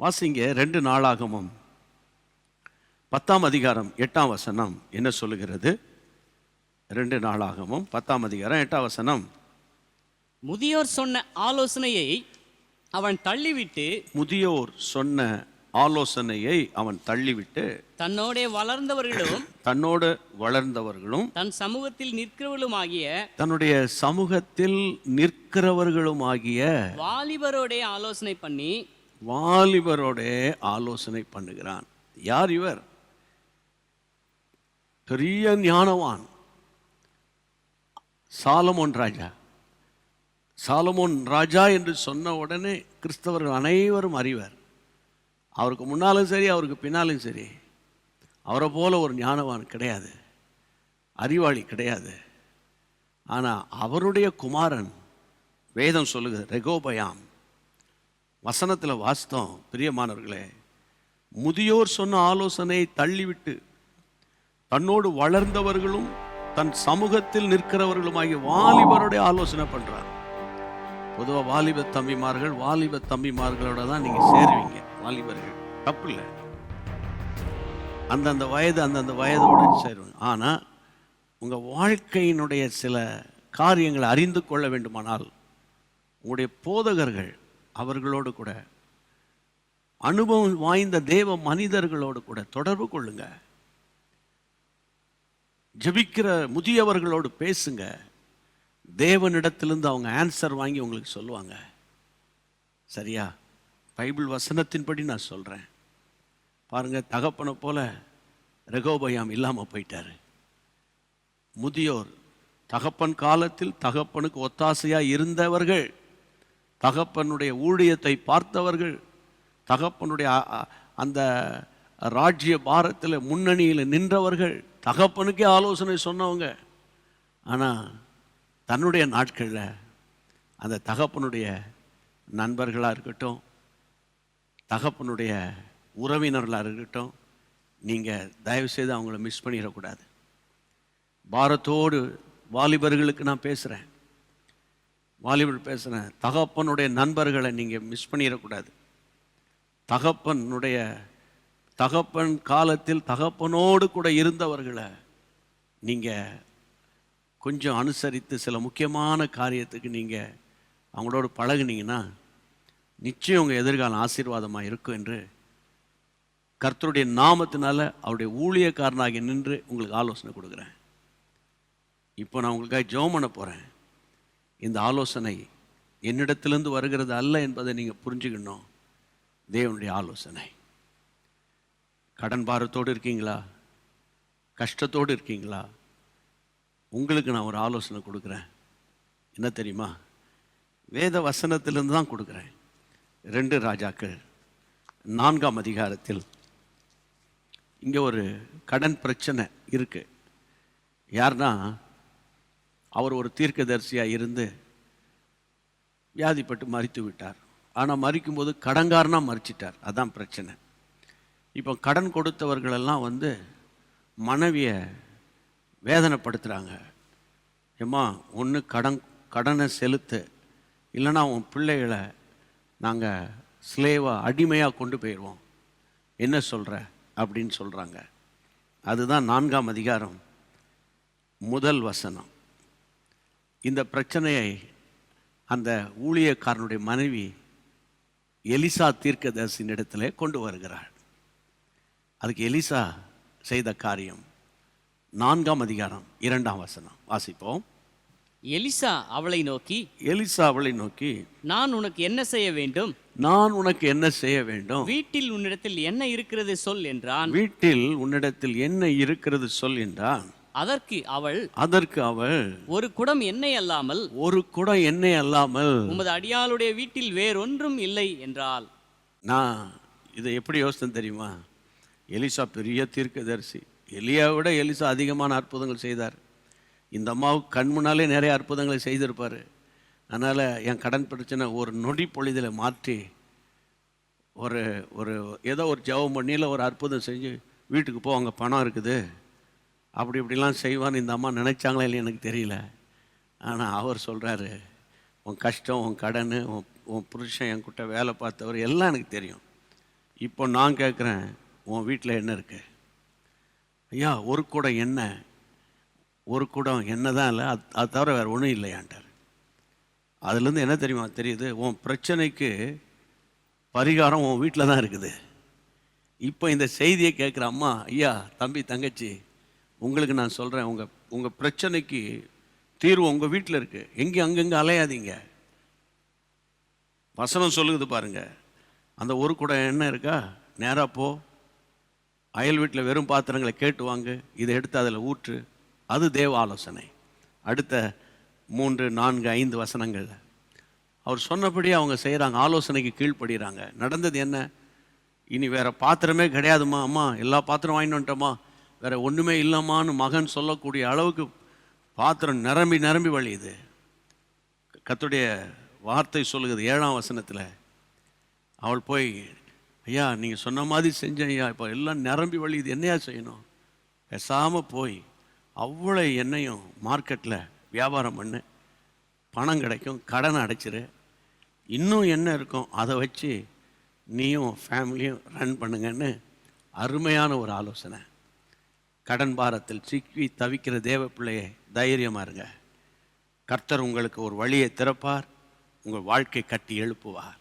வாசிங்க ரெண்டு நாளாகமும். பத்தாம் அதிகாரம் எட்டாம் வசனம் என்ன சொல்லுகிறது? ரெண்டு நாளாகமும் பத்தாம் அதிகாரம் எட்டாம் வசனம். முதியோர் சொன்ன ஆலோசனையை அவன் தள்ளிவிட்டு முதியோர் சொன்ன ஆலோசனையை அவன் தள்ளிவிட்டு தன்னோடே வளர்ந்தவர்களும் தன்னோடு வளர்ந்தவர்களும் தன் சமூகத்தில் நிற்கிறவர்களுமாகிய தன்னுடைய சமூகத்தில் நிற்கிறவர்களுமாகிய வாலிபரோடே ஆலோசனை பண்ணி வாலிபரோட ஆலோசனை பண்ணுகிறான். யார் இவர்? பெரிய ஞானவான். சாலமோன் ராஜா. சாலமோன் ராஜா என்று சொன்ன உடனே கிறிஸ்தவர்கள் அனைவரும் அறிவர். அவருக்கு முன்னாலும் சரி அவருக்கு பின்னாலும் சரி. அவரை போல ஒரு ஞானவான் கிடையாது. அறிவாளி கிடையாது. ஆனால் அவருடைய குமாரன் வேதம் சொல்லுகிறது ரெகோபயாம். வசனத்தில் வாஸ்தவம் பிரியமானவர்களே. முதியோர் சொன்ன ஆலோசனையை தள்ளிவிட்டு தன்னோடு வளர்ந்தவர்களும் தன் சமூகத்தில் நிற்கிறவர்களுமாகிய வாலிபருடைய ஆலோசனை பண்ணுறார் பொதுவாக வாலிப தம்பிமார்கள் வாலிப தம்பிமார்களோட தான் நீங்கள் சேருவீங்க வாலிபர்கள். தப்பு இல்லை அந்தந்த வயது அந்தந்த வயதோட சேருவாங்க. ஆனால் உங்கள் வாழ்க்கையினுடைய சில காரியங்களை அறிந்து கொள்ள வேண்டுமானால் உங்களுடைய போதகர்கள் அவர்களோடு கூட. அனுபவம் வாய்ந்த தேவ மனிதர்களோடு கூட தொடர்பு கொள்ளுங்க. ஜெபிக்கிற முதியவர்களோடு பேசுங்க. தேவனிடத்திலிருந்து அவங்க ஆன்சர் வாங்கி உங்களுக்கு சொல்லுவாங்க. சரியா? பைபிள் வசனத்தின்படி நான் சொல்கிறேன் பாருங்க தகப்பனை போல ரெகோபயாம் இல்லாமல் போயிட்டாரு. முதியோர் தகப்பன் காலத்தில் தகப்பனுக்கு ஒத்தாசையாக இருந்தவர்கள் தகப்பனுடைய ஊழியத்தை பார்த்தவர்கள் தகப்பனுடைய அந்த ராஜ்ய பாரத்தில் முன்னணியில் நின்றவர்கள் தகப்பனுக்கே ஆலோசனை சொன்னவங்க. ஆனால் தன்னுடைய நாட்களில் அந்த தகப்பனுடைய நண்பர்களாக இருக்கட்டும் தகப்பனுடைய உறவினர்களாக இருக்கட்டும் நீங்கள் தயவுசெய்து அவங்கள மிஸ் பண்ணிடக்கூடாது. பாரத்தோடு வாலிபர்களுக்கு நான் பேசுகிறேன் வாலிபர் பேசுகிறேன் தகப்பனுடைய நண்பர்களை நீங்கள் மிஸ் பண்ணிடக்கூடாது. தகப்பனுடைய தகப்பன் காலத்தில் தகப்பனோடு கூட இருந்தவர்களை நீங்கள் கொஞ்சம் அனுசரித்து சில முக்கியமான காரியத்துக்கு நீங்கள் அவங்களோட பழகுனீங்கன்னா நிச்சயம் உங்கள் எதிர்காலம் ஆசீர்வாதமாக இருக்கும் என்று கர்த்தருடைய நாமத்தினால அவருடைய ஊழியக்காரனாகி நின்று உங்களுக்கு ஆலோசனை கொடுக்குறேன். இப்போ நான் உங்களுக்காக ஜோம் பண்ண போகிறேன் இந்த ஆலோசனை என்னிடத்திலிருந்து வருகிறது அல்ல என்பதை நீங்கள் புரிஞ்சுக்கணும். தேவனுடைய ஆலோசனை. கடன் பாரத்தோடு இருக்கீங்களா? கஷ்டத்தோடு இருக்கீங்களா? உங்களுக்கு நான் ஒரு ஆலோசனை கொடுக்குறேன். என்ன தெரியுமா? வேத வசனத்திலிருந்து தான் கொடுக்குறேன். ரெண்டு ராஜாக்கள். நான்காம் அதிகாரத்தில். இங்கே ஒரு கடன் பிரச்சனை இருக்குது யாருன்னா அவர் ஒரு தீர்க்கதரிசியாக இருந்து வியாதிப்பட்டு மறித்து விட்டார். ஆனால் மறிக்கும்போது கடன்காரனாக மறிச்சிட்டார் அதான் பிரச்சனை. இப்போ கடன் கொடுத்தவர்களெல்லாம் வந்து மனைவியை வேதனைப்படுத்துகிறாங்க ஏம்மா ஒன்று கடன் கடனை செலுத்து. இல்லைன்னா உன் பிள்ளைகளை நாங்கள் ஸ்லேவாக அடிமையாக கொண்டு போயிடுவோம் என்ன சொல்கிற அப்படின்னு சொல்கிறாங்க அதுதான் நான்காம் அதிகாரம் முதல் வசனம். இந்த பிரச்சனையை அந்த ஊழியக்காரனுடைய மனைவி எலிசா தீர்க்கதரிசியின் இடத்துல கொண்டு வருகிறாள். அதுக்கு எலிசா செய்த காரியம். நான்காம் அதிகாரம் இரண்டாம் வசனம். வாசிப்போம். எலிசா அவளை நோக்கி எலிசா அவளை நோக்கி நான் உனக்கு என்ன செய்ய வேண்டும்? நான் உனக்கு என்ன செய்ய வேண்டும்? வீட்டில் உன்னிடத்தில் என்ன இருக்கிறது சொல் என்றான். வீட்டில் உன்னிடத்தில் என்ன இருக்கிறது சொல் என்றான். அதற்கு அவள் அதற்கு அவள் ஒரு குடம் எண்ணெய் அல்லாமல் ஒரு குடம் எண்ணெய் அல்லாமல் உமது அடியாளுடைய வீட்டில் வேறொன்றும் இல்லை என்றாள். நான் இதை எப்படி யோசித்தேன் தெரியுமா? எலிசா பெரிய தீர்க்கதரிசி. எலியாவை விட எலிசா அதிகமான அற்புதங்கள் செய்தார். இந்த அம்மாவுக்கு கண் முன்னாலே நிறைய அற்புதங்களை செய்திருப்பார். அதனால் என் கடன் பிரச்சனை ஒரு நொடி பொழுதில் மாற்றி ஒரு ஒரு ஏதோ ஒரு ஜெபம் பண்ணியில் ஒரு அற்புதம் செஞ்சு வீட்டுக்கு போ அங்கே பணம் இருக்குது. அப்படி இப்படிலாம் செய்வான்னு இந்த அம்மா நினைச்சாங்களா இல்லையா எனக்கு தெரியல. ஆனால் அவர் சொல்கிறாரு உன் கஷ்டம் உன் கடன் உன் உன் புருஷன் என்கிட்ட வேலை பார்த்தவர் எல்லாம் எனக்கு தெரியும். இப்போ நான் கேட்குறேன் உன் வீட்டில் என்ன இருக்குது ஐயா ஒரு கூடம் என்ன? ஒரு கூடம் என்ன தான் இல்லை அது அது தவிர வேறு ஒன்றும் இல்லையான்ட்டார். அதுலேருந்து என்ன தெரியுமா தெரியுது? உன் பிரச்சனைக்கு பரிகாரம் உன் வீட்டில் தான் இருக்குது. இப்போ இந்த செய்தியை கேட்குற அம்மா ஐயா தம்பி தங்கச்சி உங்களுக்கு நான் சொல்கிறேன் உங்கள் உங்கள் பிரச்சனைக்கு தீர்வு உங்கள் வீட்டில் இருக்குது எங்கேயும் அங்கங்கே அலையாதீங்க. வசனம் சொல்லுது பாருங்கள் அந்த ஒரு குடம் என்ன இருக்கா? நேராக போ. அயல் வீட்டில் வெறும் பாத்திரங்களை கேட்டு வாங்கு. இதை எடுத்து அதில் ஊற்று. அது தேவ ஆலோசனை. அடுத்த மூன்று நான்கு ஐந்து வசனங்கள். அவர் சொன்னபடி அவங்க செய்கிறாங்க ஆலோசனைக்கு கீழ்ப்படுகிறாங்க நடந்தது என்ன? இனி வேறு பாத்திரமே கிடையாதும்மா அம்மா. எல்லா பாத்திரம் வாங்கிட்டு வந்துட்டோமா வேற ஒன்றுமே இல்லைம்மான்னு மகன் சொல்லக்கூடிய அளவுக்கு பாத்திரம் நிரம்பி நிரம்பி வழியுது. கத்துடைய வார்த்தை சொல்லுகிறது ஏழாம் வசனத்தில் அவள் போய் ஐயா நீங்கள் சொன்ன மாதிரி செஞ்சேன் ஐயா. இப்போ எல்லாம் நிரம்பி வழியுது. என்னையா செய்யணும்? பேசாமல் போய் அவ்வளோ எண்ணெயும் மார்க்கெட்டில் வியாபாரம் பண்ணு. பணம் கிடைக்கும் கடனை அடைச்சிரு. இன்னும் என்ன இருக்கும்? அதை வச்சு நீயும் ஃபேமிலியும் ரன் பண்ணுங்கன்னு அருமையான ஒரு ஆலோசனை. கடன் பாரத்தில் சிக்கி தவிக்கிற தேவ பிள்ளையே தைரியமாக இருங்க. கர்த்தர் உங்களுக்கு ஒரு வழியை திறப்பார் உங்கள் வாழ்க்கை கட்டி எழுப்புவார்.